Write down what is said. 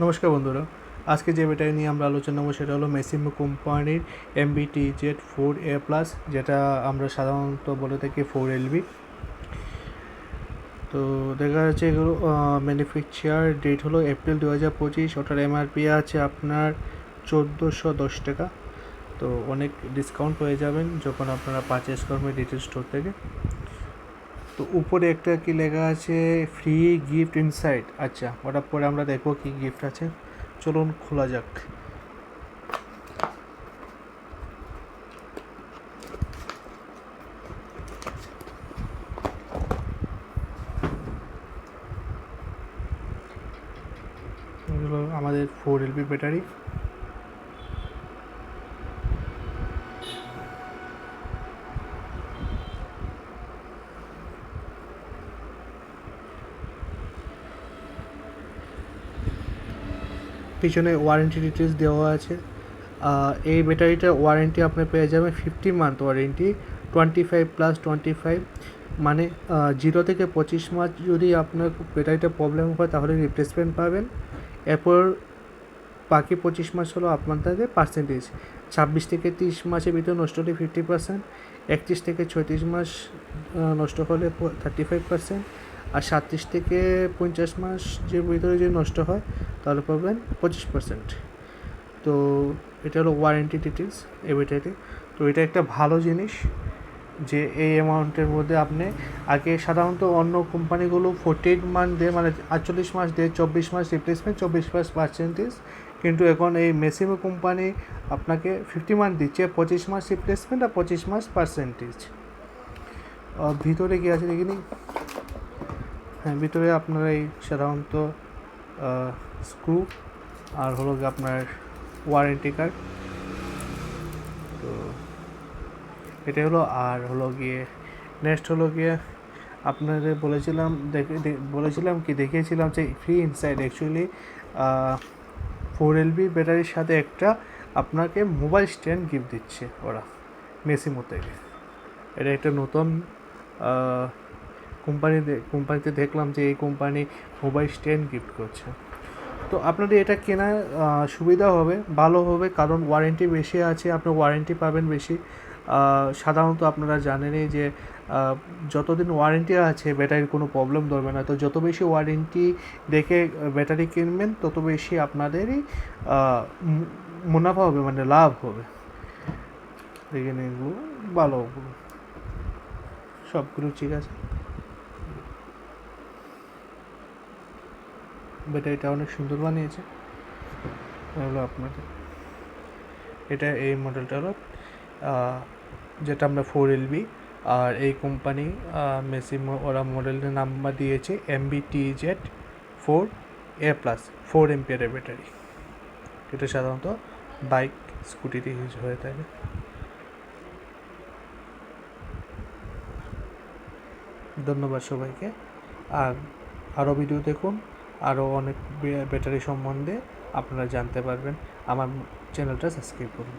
নমস্কার বন্ধুরা, আজকে যে ব্যাটারি নিয়ে আমরা আলোচনা করব সেটা হলো মেসিমো কোম্পানির MBT Z four A plus যেটা আমরা সাধারণত বলে থাকি ফোর এলবি তো দেখা যাচ্ছে এগুলো ম্যানুফ্যাকচার ডেট হলো এপ্রিল দু হাজার পঁচিশ, ওটার এমআরপি আছে আপনার চোদ্দোশো দশ টাকা। তো অনেক ডিসকাউন্ট পেয়ে যাবেন যখন আপনারা পারচেস করবেন রিটেল স্টোর থেকে। তো উপরে একটা কি লেখা আছে ফ্রি গিফট ইনসাইড আচ্ছা ওটার পরে আমরা দেখব কি গিফট আছে। চলুন খোলা যাক। আমাদের ফোর এলবি ব্যাটারি পিছনে ওয়ারেন্টি ডিটেলস দেওয়া আছে। এই ব্যাটারিটা ওয়ারেন্টি আপনি পেয়ে যাবেন fifty month warranty twenty five plus twenty five মানে জিরো থেকে পঁচিশ মাস যদি আপনার ব্যাটারিটা প্রবলেম হয় তাহলে রিপ্লেসমেন্ট পাবেন। এরপর বাকি পঁচিশ মাস হলো আপনাদের পার্সেন্টেজ ছাব্বিশ থেকে তিরিশ মাসের ভিতরে নষ্ট হলে ফিফটি পার্সেন্ট একত্রিশ থেকে ছয়ত্রিশ মাস নষ্ট হলে থার্টি ফাইভ পার্সেন্ট আর সাতত্রিশ থেকে পঞ্চাশ মাস যে ভিতরে যদি নষ্ট হয় তাহলে পাবেন পঁচিশ পার্সেন্ট তো এটা হলো ওয়ারেন্টি ডিটেলস এই ব্যাটারিতে তো এটা একটা ভালো জিনিস যে এই অ্যামাউন্টের মধ্যে আপনি আগে সাধারণত অন্য কোম্পানিগুলো ফোর্টি এইট মান্থ দেয় মানে আটচল্লিশ মাস দেয় চব্বিশ মাস রিপ্লেসমেন্ট চব্বিশ মাস পার্সেন্টেজ কিন্তু এখন এই মেসিমো কোম্পানি আপনাকে ফিফটি মান্থ দিচ্ছে, পঁচিশ মাস রিপ্লেসমেন্ট আর পঁচিশ মাস পার্সেন্টেজ ভিতরে কি আছে দেখিনি? হ্যাঁ ভিতরে আপনার এই সাধারণত স্ক্রু আর হলো গিয়ে আপনার ওয়ারেন্টি কার্ড তো এটা হলো, আর হলো গিয়ে নেক্সট হলো গিয়ে আপনাদের বলেছিলাম, দেখে বলেছিলাম কি, দেখিয়েছিলাম যে free inside actually four LB ব্যাটারির সাথে একটা আপনাকে মোবাইল স্ট্যান্ড গিফট দিচ্ছে ওরা মেসিমো থেকে এটা একটা নতুন কোম্পানি কোম্পানিতে দেখলাম যে এই কোম্পানি মোবাইল স্ট্যান্ড গিফট করছে। তো আপনাদের এটা কেনা সুবিধা হবে, ভালো হবে, কারণ ওয়ারেন্টি বেশি আছে, আপনি ওয়ারেন্টি পাবেন বেশি। সাধারণত আপনারা জানেনই যে যতদিন ওয়ারেন্টি আছে ব্যাটারির কোনো প্রবলেম ধরবে না। তো যত বেশি ওয়ারেন্টি দেখে ব্যাটারি কিনবেন, তত বেশি আপনাদেরই মুনাফা হবে মানে লাভ হবে। এগুলো, ভালো সবগুলো ঠিক আছে? ব্যাটারিটা অনেক সুন্দর বানিয়েছে। হলো আপনাদের। এটা এই মডেলটা হলো যেটা আমরা ফোর এলবি আর এই কোম্পানি মেসিমো ওরা মডেলের নাম্বার দিয়েছে MB T Z four A plus four এমপিয়ারের battery এটা সাধারণত বাইক স্কুটিতে ইউজ হয়ে থাকে ধন্যবাদ সবাইকে। আর আরও ভিডিও দেখুন। আরও অনেক ব্যাটারি সম্বন্ধে আপনারা জানতে পারবেন। আমার চ্যানেলটা সাবস্ক্রাইব করুন।